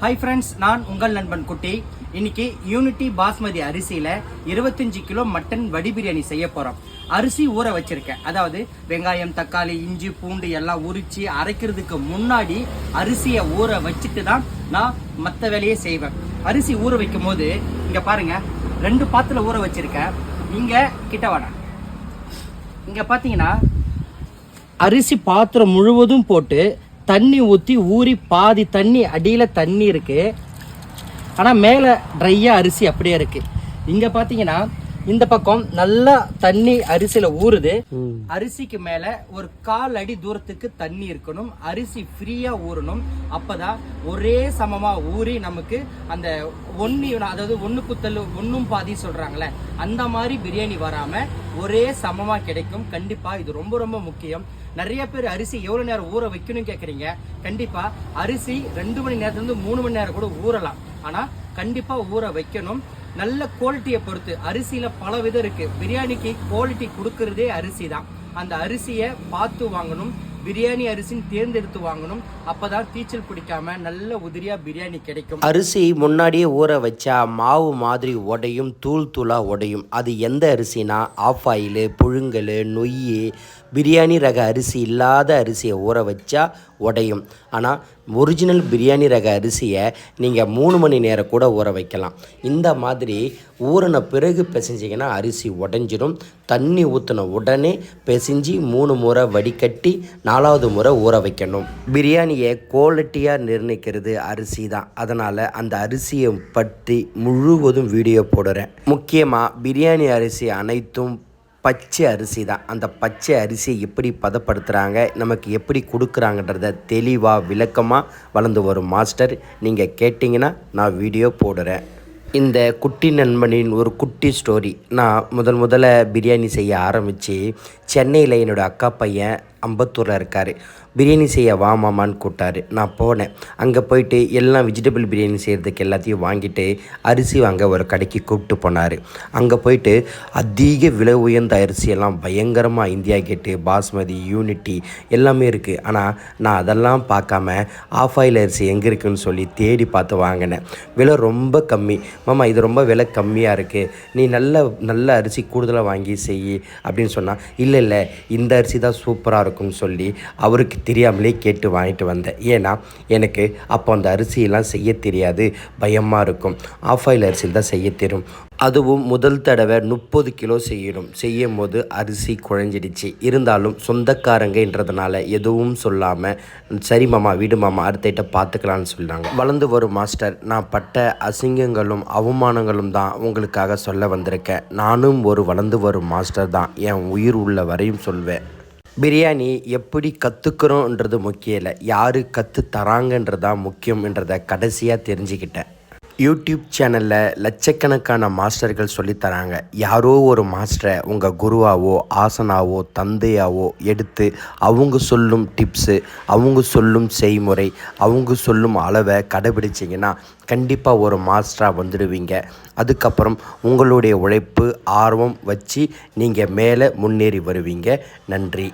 Hi friends நான் உங்கள் நண்பன் குட்டி. இன்னைக்கு யூனிட்டி பாஸ்மதி அரிசியில் இருபத்தஞ்சி கிலோ மட்டன் வடி பிரியாணி செய்ய போகிறோம் அரிசி ஊற வச்சிருக்கேன். அதாவது வெங்காயம் தக்காளி இஞ்சி பூண்டு எல்லாம் உரிச்சு அரைக்கிறதுக்கு முன்னாடி அரிசியை ஊற வச்சுட்டு தான் நான் மற்ற வேலையை செய்வேன். அரிசி ஊற வைக்கும் போது இங்கே பாருங்க ரெண்டு பாத்துல ஊற வச்சிருக்கேன். இங்கே கிட்ட வாடா. இங்கே பார்த்தீங்கன்னா அரிசி பாத்திரம் முழுவதும் போட்டு தண்ணி ஊற்றி ஊறி பாதி தண்ணி அடியில் தண்ணி இருக்குது ஆனால் மேலே ட்ரையாக அரிசி அப்படியே இருக்குது இங்கே பார்த்தீங்கன்னா இந்த பக்கம் நல்லா தண்ணி அரிசியில் ஊறுது. அரிசிக்கு மேலே ஒரு கால் அடி தூரத்துக்கு தண்ணி இருக்கணும். அரிசி ஃப்ரீயாக ஊறணும். அப்பதான் ஒரே சமமாக ஊறி நமக்கு அந்த ஒன்று அதாவது ஒன்று குத்தல் ஒன்றும் பாதி சொல்கிறாங்களே அந்த மாதிரி பிரியாணி வராமல் ஒரே சமமாக கிடைக்கும். கண்டிப்பாக இது ரொம்ப ரொம்ப முக்கியம். நிறைய பேர் அரிசி எவ்வளோ நேரம் ஊற வைக்கணும்னு கேட்குறீங்க கண்டிப்பாக அரிசி ரெண்டு மணி நேரத்துலேருந்து மூணு மணி நேரம் கூட ஊறலாம். ஆனால் கண்டிப்பாக ஊற வைக்கணும். நல்ல குவாலிட்டியை பொறுத்து. அரிசியில் பல விதம் இருக்குது பிரியாணிக்கு குவாலிட்டி கொடுக்கறதே அரிசி தான் அந்த அரிசியை பார்த்து வாங்கணும். பிரியாணி அரிசின்னு தேர்ந்தெடுத்து வாங்கணும். அப்போ தான் தீச்சல் பிடிக்காம நல்ல உதிரியாக பிரியாணி கிடைக்கும். அரிசி முன்னாடியே ஊற வச்சா மாவு மாதிரி உடையும் தூள் தூளாக உடையும். அது எந்த அரிசினா ஆஃப் ஆயில் புழுங்கல் நொய் பிரியாணி ரக அரிசி இல்லாத அரிசியை ஊற வச்சா உடையும். ஆனால் ஒரிஜினல் பிரியாணி ரக அரிசியை நீங்கள் மூணு மணி நேரம் கூட ஊற வைக்கலாம். இந்த மாதிரி ஊறின பிறகு பிசைஞ்சிங்கன்னா அரிசி உடஞ்சிடும். தண்ணி ஊற்றின உடனே பிசைஞ்சு மூணு முறை வடிகட்டி நாலாவது முறை ஊற வைக்கணும். பிரியாணியை குவாலிட்டியாக நிர்ணயிக்கிறது அரிசி தான். அதனால் அந்த அரிசியை பற்றி முழுவதும் வீடியோ போடுறேன். முக்கியமாக பிரியாணி அரிசி அனைத்தும் பச்சை அரிசி தான். அந்த பச்சை அரிசியை எப்படி பதப்படுத்துகிறாங்க நமக்கு எப்படி கொடுக்குறாங்கன்றத தெளிவாக விளக்கமாக வளர்ந்து வரும் மாஸ்டர். நீங்கள் கேட்டிங்கன்னா நான் வீடியோ போடுறேன். இந்த குட்டி நண்பனின் ஒரு குட்டி ஸ்டோரி. நான் முதல் முதல்ல பிரியாணி செய்ய ஆரம்பித்து சென்னையில் என்னோடய அக்கா பையன் அம்பத்தூரில் இருக்கார். பிரியாணி செய்ய வா மாமான்னு கூப்பிட்டாரு. நான் போனேன். அங்கே போயிட்டு எல்லாம் வெஜிடபிள் பிரியாணி செய்கிறதுக்கு எல்லாத்தையும் வாங்கிட்டு அரிசி வாங்க ஒரு கடைக்கு கூப்பிட்டு போனார். அங்கே போயிட்டு அதிக விலை உயர்ந்த அரிசியெல்லாம் பயங்கரமாக இந்தியா கேட்டு பாஸ்மதி யூனிட்டி எல்லாமே இருக்குது ஆனால் நான் அதெல்லாம் பார்க்காம ஆஃப் ஆயில் அரிசி எங்கே இருக்குன்னு சொல்லி தேடி பார்த்து வாங்கினேன். விலை ரொம்ப கம்மி. மாமா இது ரொம்ப விலை கம்மியாக இருக்குது நீ நல்ல நல்ல அரிசி கூடுதலாக வாங்கி செய் அப்படின்னு சொன்னால் இல்லை இல்லை. இந்த அரிசி தான் சூப்பராக இருக்கும்னு சொல்லி அவருக்கு தெரியாமலே கேட்டு வாங்கிட்டு வந்தேன். ஏன்னா எனக்கு அப்போ அந்த அரிசியெல்லாம் செய்ய தெரியாது. பயமாக இருக்கும். ஆஃப் ஆயில் அரிசியில் தான் செய்ய தெரியும். அதுவும் முதல் தடவை முப்பது கிலோ செய்யணும். செய்யும் போது அரிசி குழஞ்சிடுச்சு. இருந்தாலும் சொந்தக்காரங்கன்றதுனால எதுவும் சொல்லாமல் சரி மாமா வீடு மாமா அடுத்த பார்த்துக்கலான்னு சொன்னாங்க வளர்ந்து வரும் மாஸ்டர் நான் பட்ட அசிங்கங்களும் அவமானங்களும் தான் உங்களுக்காக சொல்ல வந்திருக்கேன். நானும் ஒரு வளர்ந்து வரும் மாஸ்டர் தான். என் உயிர் உள்ள வரையும் சொல்வேன். பிரியாணி எப்படி கற்றுக்குறோன்றது முக்கியம் இல்லை. யார் கற்று தராங்கன்றதான் முக்கியம்ன்றதை கடைசியாக தெரிஞ்சுக்கிட்டேன். யூடியூப் சேனலில் லட்சக்கணக்கான மாஸ்டர்கள் சொல்லித் தராங்க. யாரோ ஒரு மாஸ்டரை உங்கள் குருவாவோ ஆசனாவோ தந்தையாவோ எடுத்து அவங்க சொல்லும் டிப்ஸு அவங்க சொல்லும் செய்முறை அவங்க சொல்லும் அளவை கடைபிடிச்சிங்கன்னா கண்டிப்பாக ஒரு மாஸ்டராக வந்துடுவீங்க. அதுக்கப்புறம் உங்களுடைய உழைப்பு ஆர்வம் வச்சு நீங்கள் மேலே முன்னேறி வருவீங்க. நன்றி.